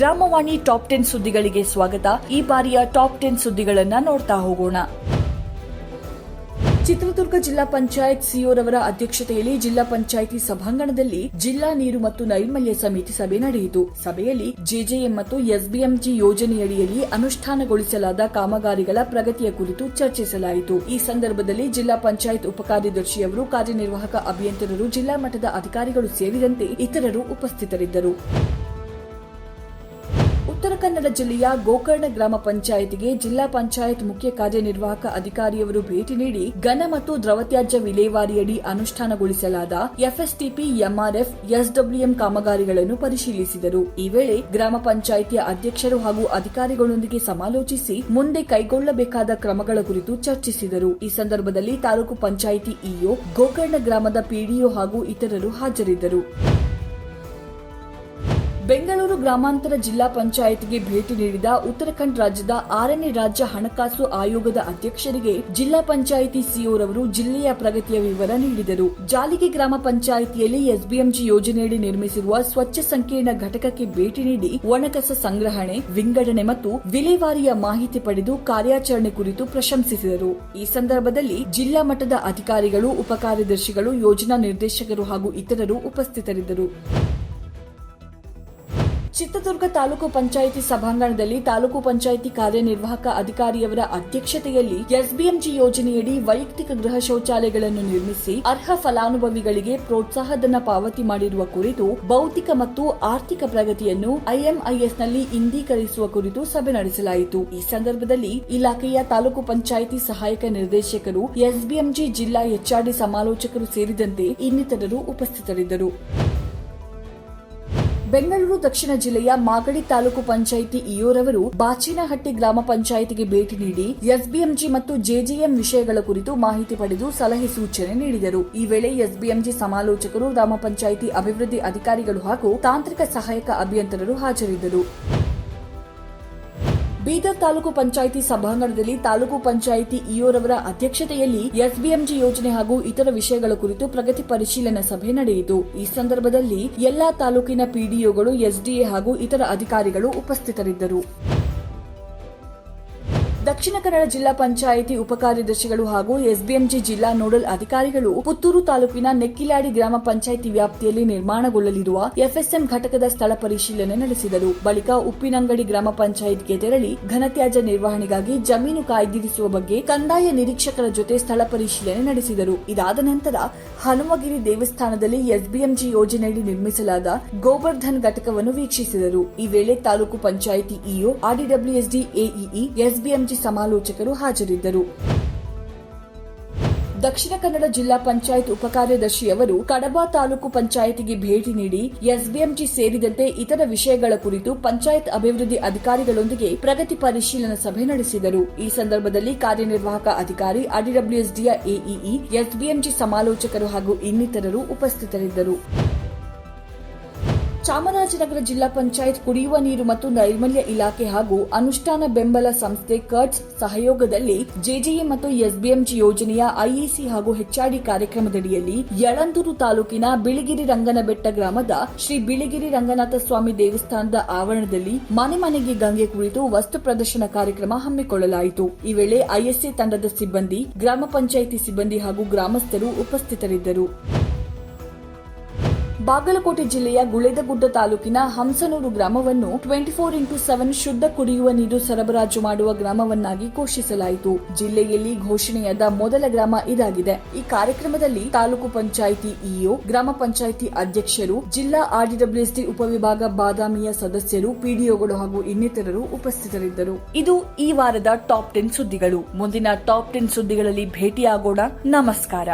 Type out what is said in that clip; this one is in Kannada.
ಗ್ರಾಮವಾಣಿ ಟಾಪ್ ಟೆನ್ ಸುದ್ದಿಗಳಿಗೆ ಸ್ವಾಗತ. ಈ ಬಾರಿಯ ಟಾಪ್ ಟೆನ್ ಸುದ್ದಿಗಳನ್ನ ನೋಡ್ತಾ ಹೋಗೋಣ. ಚಿತ್ರದುರ್ಗ ಜಿಲ್ಲಾ ಪಂಚಾಯತ್ ಸಿಒರವರ ಅಧ್ಯಕ್ಷತೆಯಲ್ಲಿ ಜಿಲ್ಲಾ ಪಂಚಾಯಿತಿ ಸಭಾಂಗಣದಲ್ಲಿ ಜಿಲ್ಲಾ ನೀರು ಮತ್ತು ನೈರ್ಮಲ್ಯ ಸಮಿತಿ ಸಭೆ ನಡೆಯಿತು. ಸಭೆಯಲ್ಲಿ ಜೆಜೆಎಂ ಮತ್ತು ಎಸ್ಬಿಎಂಜಿ ಯೋಜನೆಯಡಿಯಲ್ಲಿ ಅನುಷ್ಠಾನಗೊಳಿಸಲಾದ ಕಾಮಗಾರಿಗಳ ಪ್ರಗತಿಯ ಕುರಿತು ಚರ್ಚಿಸಲಾಯಿತು. ಈ ಸಂದರ್ಭದಲ್ಲಿ ಜಿಲ್ಲಾ ಪಂಚಾಯತ್ ಉಪಕಾರ್ಯದರ್ಶಿಯವರು, ಕಾರ್ಯನಿರ್ವಾಹಕ ಅಭಿಯಂತರರು, ಜಿಲ್ಲಾ ಮಟ್ಟದ ಅಧಿಕಾರಿಗಳು ಸೇರಿದಂತೆ ಇತರರು ಉಪಸ್ಥಿತರಿದ್ದರು. ಉತ್ತರ ಕನ್ನಡ ಜಿಲ್ಲೆಯ ಗೋಕರ್ಣ ಗ್ರಾಮ ಪಂಚಾಯಿತಿಗೆ ಜಿಲ್ಲಾ ಪಂಚಾಯತ್ ಮುಖ್ಯ ಕಾರ್ಯನಿರ್ವಾಹಕ ಅಧಿಕಾರಿಯವರು ಭೇಟಿ ನೀಡಿ ಘನ ಮತ್ತು ದ್ರವತ್ಯಾಜ್ಯ ವಿಲೇವಾರಿಯಡಿ ಅನುಷ್ಠಾನಗೊಳಿಸಲಾದ ಎಫ್ಎಸ್ಟಿಪಿ, ಎಂಆರ್ಎಫ್, ಎಸ್ಡಬ್ಲ್ಯೂಎಂ ಕಾಮಗಾರಿಗಳನ್ನು ಪರಿಶೀಲಿಸಿದರು. ಈ ವೇಳೆ ಗ್ರಾಮ ಪಂಚಾಯಿತಿಯ ಅಧ್ಯಕ್ಷರು ಹಾಗೂ ಅಧಿಕಾರಿಗಳೊಂದಿಗೆ ಸಮಾಲೋಚಿಸಿ ಮುಂದೆ ಕೈಗೊಳ್ಳಬೇಕಾದ ಕ್ರಮಗಳ ಕುರಿತು ಚರ್ಚಿಸಿದರು. ಈ ಸಂದರ್ಭದಲ್ಲಿ ತಾಲೂಕು ಪಂಚಾಯಿತಿ ಇಒ, ಗೋಕರ್ಣ ಗ್ರಾಮದ ಪಿಡಿಒ ಹಾಗೂ ಇತರರು ಹಾಜರಿದ್ದರು. ಬೆಂಗಳೂರು ಗ್ರಾಮಾಂತರ ಜಿಲ್ಲಾ ಪಂಚಾಯತ್ಗೆ ಭೇಟಿ ನೀಡಿದ ಉತ್ತರಾಖಂಡ್ ರಾಜ್ಯದ ಆರನೇ ರಾಜ್ಯ ಹಣಕಾಸು ಆಯೋಗದ ಅಧ್ಯಕ್ಷರಿಗೆ ಜಿಲ್ಲಾ ಪಂಚಾಯಿತಿ ಸಿಒರವರು ಜಿಲ್ಲೆಯ ಪ್ರಗತಿಯ ವಿವರ ನೀಡಿದರು. ಜಾಲಿಗೆ ಗ್ರಾಮ ಪಂಚಾಯಿತಿಯಲ್ಲಿ ಎಸ್ಬಿಎಂಜಿ ಯೋಜನೆಯಡಿ ನಿರ್ಮಿಸಿರುವ ಸ್ವಚ್ಛ ಸಂಕೀರ್ಣ ಘಟಕಕ್ಕೆ ಭೇಟಿ ನೀಡಿ ಒಣಕಸ ಸಂಗ್ರಹಣೆ, ವಿಂಗಡಣೆ ಮತ್ತು ವಿಲೇವಾರಿಯ ಮಾಹಿತಿ ಪಡೆದು ಕಾರ್ಯಾಚರಣೆ ಕುರಿತು ಪ್ರಶಂಸಿಸಿದರು. ಈ ಸಂದರ್ಭದಲ್ಲಿ ಜಿಲ್ಲಾ ಮಟ್ಟದ ಅಧಿಕಾರಿಗಳು, ಉಪಕಾರ್ಯದರ್ಶಿಗಳು, ಯೋಜನಾ ನಿರ್ದೇಶಕರು ಹಾಗೂ ಇತರರು ಉಪಸ್ಥಿತರಿದ್ದರು. ಚಿತ್ರದುರ್ಗ ತಾಲೂಕು ಪಂಚಾಯಿತಿ ಸಭಾಂಗಣದಲ್ಲಿ ತಾಲೂಕು ಪಂಚಾಯಿತಿ ಕಾರ್ಯನಿರ್ವಾಹಕ ಅಧಿಕಾರಿಯವರ ಅಧ್ಯಕ್ಷತೆಯಲ್ಲಿ ಎಸ್ಬಿಎಂಜಿ ಯೋಜನೆಯಡಿ ವೈಯಕ್ತಿಕ ಗೃಹ ಶೌಚಾಲಯಗಳನ್ನು ನಿರ್ಮಿಸಿ ಅರ್ಹ ಫಲಾನುಭವಿಗಳಿಗೆ ಪ್ರೋತ್ಸಾಹಧನ ಪಾವತಿ ಮಾಡಿರುವ ಕುರಿತು ಭೌತಿಕ ಮತ್ತು ಆರ್ಥಿಕ ಪ್ರಗತಿಯನ್ನು ಐಎಂಐಎಸ್ನಲ್ಲಿ ಇಂದೀಕರಿಸುವ ಕುರಿತು ಸಭೆ ನಡೆಸಲಾಯಿತು. ಈ ಸಂದರ್ಭದಲ್ಲಿ ಇಲಾಖೆಯ ತಾಲೂಕು ಪಂಚಾಯಿತಿ ಸಹಾಯಕ ನಿರ್ದೇಶಕರು ಎಸ್ಬಿಎಂಜಿ ಜಿಲ್ಲಾ ಎಚ್ಆರ್ಡಿ ಸಮಾಲೋಚಕರು ಸೇರಿದಂತೆ ಇನ್ನಿತರರು ಉಪಸ್ಥಿತರಿದ್ದರು. ಬೆಂಗಳೂರು ದಕ್ಷಿಣ ಜಿಲ್ಲೆಯ ಮಾಗಡಿ ತಾಲೂಕು ಪಂಚಾಯಿತಿ ಇಯೋರವರು ಬಾಚಿನಹಟ್ಟಿ ಗ್ರಾಮ ಪಂಚಾಯಿತಿಗೆ ಭೇಟಿ ನೀಡಿ ಎಸ್ಬಿಎಂಜಿ ಮತ್ತು ಜೆಜೆಎಂ ವಿಷಯಗಳ ಕುರಿತು ಮಾಹಿತಿ ಪಡೆದು ಸಲಹೆ ಸೂಚನೆ ನೀಡಿದರು. ಈ ವೇಳೆ ಎಸ್ಬಿಎಂಜಿ ಸಮಾಲೋಚಕರು, ಗ್ರಾಮ ಪಂಚಾಯಿತಿ ಅಭಿವೃದ್ಧಿ ಅಧಿಕಾರಿಗಳು ಹಾಗೂ ತಾಂತ್ರಿಕ ಸಹಾಯಕ ಅಭಿಯಂತರರು ಹಾಜರಿದ್ದರು. ಬೀದರ್ ತಾಲೂಕು ಪಂಚಾಯಿತಿ ಸಭಾಂಗಣದಲ್ಲಿ ತಾಲೂಕು ಪಂಚಾಯಿತಿ ಇಒರವರ ಅಧ್ಯಕ್ಷತೆಯಲ್ಲಿ ಎಸ್ಬಿಎಂಜಿ ಯೋಜನೆ ಹಾಗೂ ಇತರ ವಿಷಯಗಳ ಕುರಿತು ಪ್ರಗತಿ ಪರಿಶೀಲನಾ ಸಭೆ ನಡೆಯಿತು. ಈ ಸಂದರ್ಭದಲ್ಲಿ ಎಲ್ಲಾ ತಾಲೂಕಿನ ಪಿಡಿಒಗಳು, ಎಸ್ಡಿಎ ಹಾಗೂ ಇತರ ಅಧಿಕಾರಿಗಳು ಉಪಸ್ಥಿತರಿದ್ದರು. ದಕ್ಷಿಣ ಕನ್ನಡ ಜಿಲ್ಲಾ ಪಂಚಾಯಿತಿ ಉಪಕಾರ್ಯದರ್ಶಿಗಳು ಹಾಗೂ ಎಸ್ಬಿಎಂಜಿ ಜಿಲ್ಲಾ ನೋಡಲ್ ಅಧಿಕಾರಿಗಳು ಪುತ್ತೂರು ತಾಲೂಕಿನ ನೆಕ್ಕಿಲಾಡಿ ಗ್ರಾಮ ಪಂಚಾಯಿತಿ ವ್ಯಾಪ್ತಿಯಲ್ಲಿ ನಿರ್ಮಾಣಗೊಳ್ಳಲಿರುವ ಎಫ್ಎಸ್ಎಂ ಘಟಕದ ಸ್ಥಳ ಪರಿಶೀಲನೆ ನಡೆಸಿದರು. ಬಳಿಕ ಉಪ್ಪಿನಂಗಡಿ ಗ್ರಾಮ ಪಂಚಾಯತ್ಗೆ ತೆರಳಿ ಘನತ್ಯಾಜ್ಯ ನಿರ್ವಹಣೆಗಾಗಿ ಜಮೀನು ಕಾಯ್ದಿರಿಸುವ ಬಗ್ಗೆ ಕಂದಾಯ ನಿರೀಕ್ಷಕರ ಜೊತೆ ಸ್ಥಳ ಪರಿಶೀಲನೆ ನಡೆಸಿದರು. ಇದಾದ ನಂತರ ಹನುಮಗಿರಿ ದೇವಸ್ಥಾನದಲ್ಲಿ ಎಸ್ಬಿಎಂಜಿ ಯೋಜನೆಯಡಿ ನಿರ್ಮಿಸಲಾದ ಗೋವರ್ಧನ್ ಘಟಕವನ್ನು ವೀಕ್ಷಿಸಿದರು. ಈ ವೇಳೆ taluk panchayat E O R D W S D A E E, S B M G ಸಮಾಲೋಚಕರು ಹಾಜರಿದ್ದರು. ದಕ್ಷಿಣ ಕನ್ನಡ ಜಿಲ್ಲಾ ಪಂಚಾಯತ್ ಉಪಕಾರ್ಯದರ್ಶಿಯವರು ಕಡಬ ತಾಲೂಕು ಪಂಚಾಯಿತಿಗೆ ಭೇಟಿ ನೀಡಿ ಎಸ್ಬಿಎಂಜಿ ಸೇರಿದಂತೆ ಇತರ ವಿಷಯಗಳ ಕುರಿತು ಪಂಚಾಯತ್ ಅಭಿವೃದ್ಧಿ ಅಧಿಕಾರಿಗಳೊಂದಿಗೆ ಪ್ರಗತಿ ಪರಿಶೀಲನಾ ಸಭೆ ನಡೆಸಿದರು. ಈ ಸಂದರ್ಭದಲ್ಲಿ ಕಾರ್ಯನಿರ್ವಾಹಕ ಅಧಿಕಾರಿ ಆರ್ಡಿಡಬ್ಲ್ಯೂಎಸ್ಡಿಯ ಎಇಇ, ಎಸ್ಬಿಎಂಜಿ ಸಮಾಲೋಚಕರು ಹಾಗೂ ಇನ್ನಿತರರು ಉಪಸ್ಥಿತರಿದ್ದರು. ಚಾಮರಾಜನಗರ ಜಿಲ್ಲಾ ಪಂಚಾಯತ್ ಕುಡಿಯುವ ನೀರು ಮತ್ತು ನೈರ್ಮಲ್ಯ ಇಲಾಖೆ ಹಾಗೂ ಅನುಷ್ಠಾನ ಬೆಂಬಲ ಸಂಸ್ಥೆ ಕಟ್ಸ್ ಸಹಯೋಗದಲ್ಲಿ ಜೆಜೆಎ ಮತ್ತು ಎಸ್ಬಿಎಂಜಿ ಯೋಜನೆಯ ಐಇಸಿ ಹಾಗೂ ಹೆಚ್ಆರ್ಡಿ ಕಾರ್ಯಕ್ರಮದಡಿಯಲ್ಲಿ ಯಳಂದೂರು ತಾಲೂಕಿನ ಬಿಳಿಗಿರಿ ರಂಗನಬೆಟ್ಟ ಗ್ರಾಮದ ಶ್ರೀ ಬಿಳಿಗಿರಿ ರಂಗನಾಥ ಸ್ವಾಮಿ ದೇವಸ್ಥಾನದ ಆವರಣದಲ್ಲಿ ಮನೆ ಮನೆಗೆ ಗಂಗೆ ಕುರಿತು ವಸ್ತು ಪ್ರದರ್ಶನ ಕಾರ್ಯಕ್ರಮ ಹಮ್ಮಿಕೊಳ್ಳಲಾಯಿತು. ಈ ವೇಳೆ ಐಎಸ್ಎ ತಂಡದ ಸಿಬ್ಬಂದಿ, ಗ್ರಾಮ ಪಂಚಾಯಿತಿ ಸಿಬ್ಬಂದಿ ಹಾಗೂ ಗ್ರಾಮಸ್ಥರು ಉಪಸ್ಥಿತರಿದ್ದರು. ಬಾಗಲಕೋಟೆ ಜಿಲ್ಲೆಯ ಗುಳೆದಗುಡ್ಡ ತಾಲೂಕಿನ ಹಂಸನೂರು ಗ್ರಾಮವನ್ನು ಟ್ವೆಂಟಿ ಫೋರ್ ಇಂಟು ಸೆವೆನ್ ಶುದ್ಧ ಕುಡಿಯುವ ನೀರು ಸರಬರಾಜು ಮಾಡುವ ಗ್ರಾಮವನ್ನಾಗಿ ಘೋಷಿಸಲಾಯಿತು. ಜಿಲ್ಲೆಯಲ್ಲಿ ಘೋಷಣೆಯಾದ ಮೊದಲ ಗ್ರಾಮ ಇದಾಗಿದೆ. ಈ ಕಾರ್ಯಕ್ರಮದಲ್ಲಿ ತಾಲೂಕು ಪಂಚಾಯಿತಿ ಇಒ, ಗ್ರಾಮ ಪಂಚಾಯಿತಿ ಅಧ್ಯಕ್ಷರು, ಜಿಲ್ಲಾ ಆರ್ಡಿಡಬ್ಲ್ಯೂಎಸ್ಡಿ ಉಪವಿಭಾಗ ಬಾದಾಮಿಯ ಸದಸ್ಯರು ಪಿಡಿಒಗಳು ಹಾಗೂ ಇನ್ನಿತರರು ಉಪಸ್ಥಿತರಿದ್ದರು. ಇದು ಈ ವಾರದ ಟಾಪ್ ಟೆನ್ ಸುದ್ದಿಗಳು. ಮುಂದಿನ ಟಾಪ್ ಟೆನ್ ಸುದ್ದಿಗಳಲ್ಲಿ ಭೇಟಿಯಾಗೋಣ. ನಮಸ್ಕಾರ.